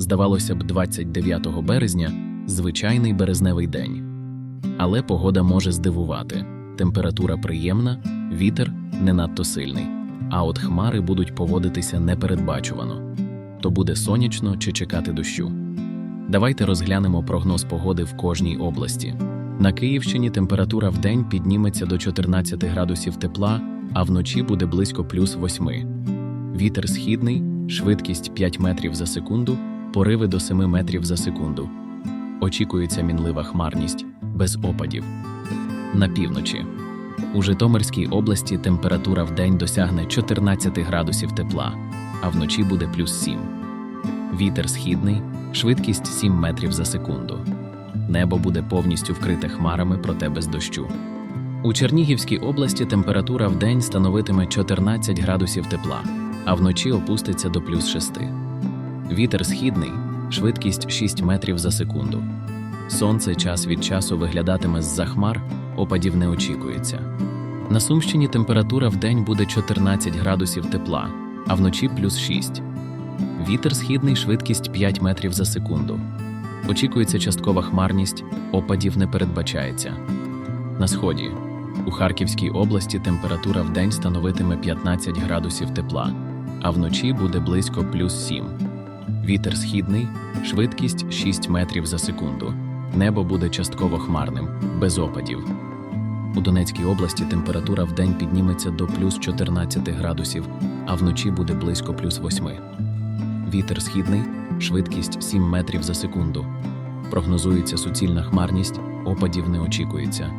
Здавалося б, 29 березня звичайний березневий день. Але погода може здивувати. Температура приємна, вітер не надто сильний, а от хмари будуть поводитися непередбачувано. То буде сонячно чи чекати дощу. Давайте розглянемо прогноз погоди в кожній області. На Київщині температура в день підніметься до 14 градусів тепла, а вночі буде близько плюс 8. Вітер східний, швидкість 5 метрів за секунду, пориви до 7 метрів за секунду. Очікується мінлива хмарність, без опадів. На півночі. У Житомирській області температура в день досягне 14 градусів тепла, а вночі буде плюс 7. Вітер східний, швидкість 7 метрів за секунду. Небо буде повністю вкрите хмарами, проте без дощу. У Чернігівській області температура в день становитиме 14 градусів тепла, а вночі опуститься до плюс 6. Вітер східний, швидкість 6 метрів за секунду. Сонце час від часу виглядатиме з-за хмар, опадів не очікується. На Сумщині температура в день буде 14 градусів тепла, а вночі плюс 6. Вітер східний, швидкість 5 метрів за секунду. Очікується часткова хмарність, опадів не передбачається. На сході. У Харківській області температура в день становитиме 15 градусів тепла, а вночі буде близько плюс 7. Вітер східний, швидкість 6 метрів за секунду. Небо буде частково хмарним, без опадів. У Донецькій області температура в день підніметься до плюс 14 градусів, а вночі буде близько плюс 8. Вітер східний, швидкість 7 метрів за секунду. Прогнозується суцільна хмарність, опадів не очікується.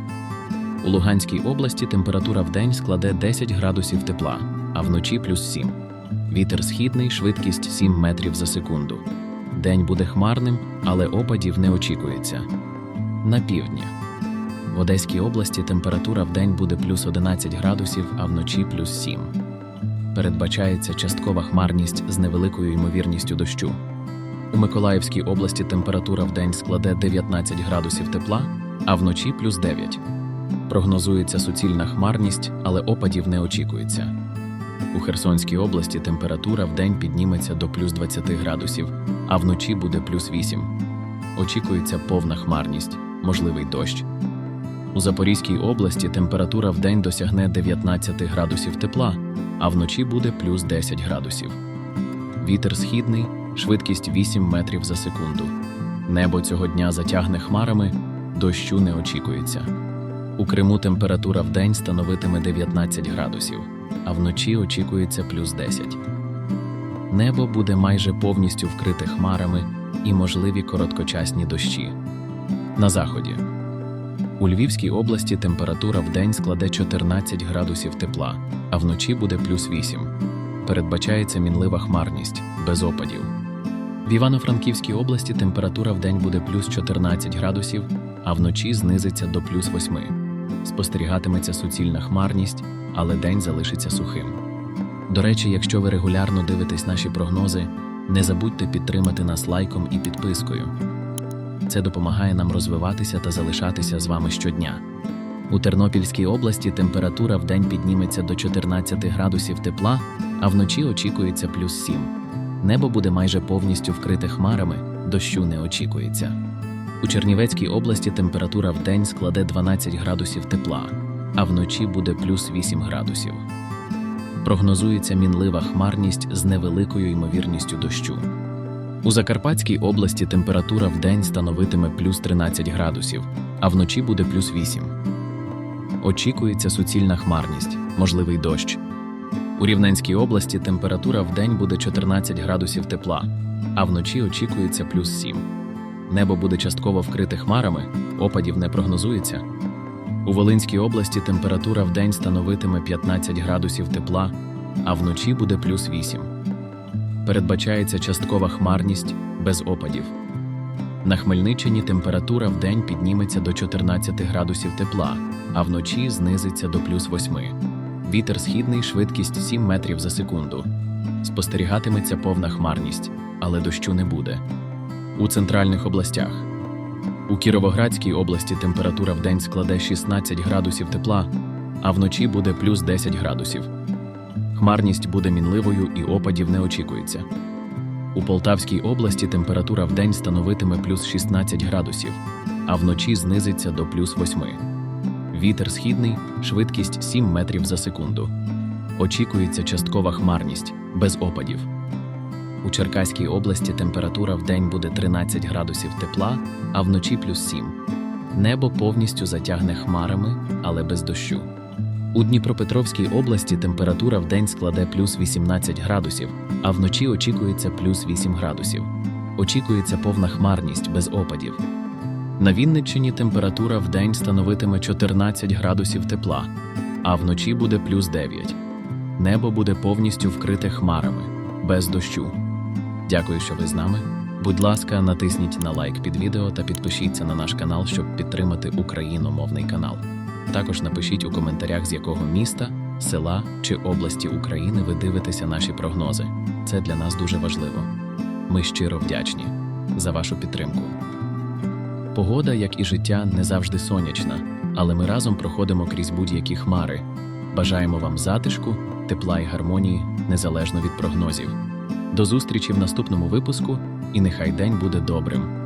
У Луганській області температура в день складе 10 градусів тепла, а вночі плюс 7. Вітер східний, швидкість 7 метрів за секунду. День буде хмарним, але опадів не очікується. На півдні. В Одеській області температура в день буде плюс 11 градусів, а вночі плюс 7. Передбачається часткова хмарність з невеликою ймовірністю дощу. У Миколаївській області температура в день складе 19 градусів тепла, а вночі плюс 9. Прогнозується суцільна хмарність, але опадів не очікується. У Херсонській області температура в день підніметься до плюс 20 градусів, а вночі буде плюс 8. Очікується повна хмарність, можливий дощ. У Запорізькій області температура в день досягне 19 градусів тепла, а вночі буде плюс 10 градусів. Вітер східний, швидкість 8 метрів за секунду. Небо цього дня затягне хмарами, дощу не очікується. У Криму температура в день становитиме 19 градусів, а вночі очікується плюс 10. Небо буде майже повністю вкрите хмарами і можливі короткочасні дощі. На заході. У Львівській області температура в день складе 14 градусів тепла, а вночі буде плюс 8. Передбачається мінлива хмарність, без опадів. В Івано-Франківській області температура в день буде плюс 14 градусів, а вночі знизиться до плюс 8. Спостерігатиметься суцільна хмарність, але день залишиться сухим. До речі, якщо ви регулярно дивитесь наші прогнози, не забудьте підтримати нас лайком і підпискою. Це допомагає нам розвиватися та залишатися з вами щодня. У Тернопільській області температура в день підніметься до 14 градусів тепла, а вночі очікується плюс 7. Небо буде майже повністю вкрите хмарами, дощу не очікується. У Чернівецькій області температура в день складе 12 градусів тепла, а вночі буде плюс 8 градусів. Прогнозується мінлива хмарність з невеликою ймовірністю дощу. У Закарпатській області температура в день становитиме плюс 13 градусів, а вночі буде плюс 8. Очікується суцільна хмарність, можливий дощ. У Рівненській області температура в день буде 14 градусів тепла, а вночі очікується плюс 7. Небо буде частково вкрите хмарами, опадів не прогнозується. У Волинській області температура в день становитиме 15 градусів тепла, а вночі буде плюс 8. Передбачається часткова хмарність без опадів. На Хмельниччині температура в день підніметься до 14 градусів тепла, а вночі знизиться до плюс 8. Вітер східний, швидкість 7 метрів за секунду. Спостерігатиметься повна хмарність, але дощу не буде. У центральних областях. У Кіровоградській області температура в день складе 16 градусів тепла, а вночі буде плюс 10 градусів. Хмарність буде мінливою і опадів не очікується. У Полтавській області температура в день становитиме плюс 16 градусів, а вночі знизиться до плюс 8. Вітер східний, швидкість 7 метрів за секунду. Очікується часткова хмарність, без опадів. У Черкаській області температура в день буде 13 градусів тепла, а вночі плюс 7. Небо повністю затягне хмарами, але без дощу. У Дніпропетровській області температура в день складе плюс 18 градусів, а вночі очікується плюс 8 градусів. Очікується повна хмарність без опадів. На Вінниччині температура в день становитиме 14 градусів тепла, а вночі буде плюс 9. Небо буде повністю вкрите хмарами, без дощу. Дякую, що ви з нами. Будь ласка, натисніть на лайк під відео та підпишіться на наш канал, щоб підтримати україномовний канал. Також напишіть у коментарях, з якого міста, села чи області України ви дивитеся наші прогнози. Це для нас дуже важливо. Ми щиро вдячні за вашу підтримку. Погода, як і життя, не завжди сонячна, але ми разом проходимо крізь будь-які хмари. Бажаємо вам затишку, тепла і гармонії незалежно від прогнозів. До зустрічі в наступному випуску, і нехай день буде добрим.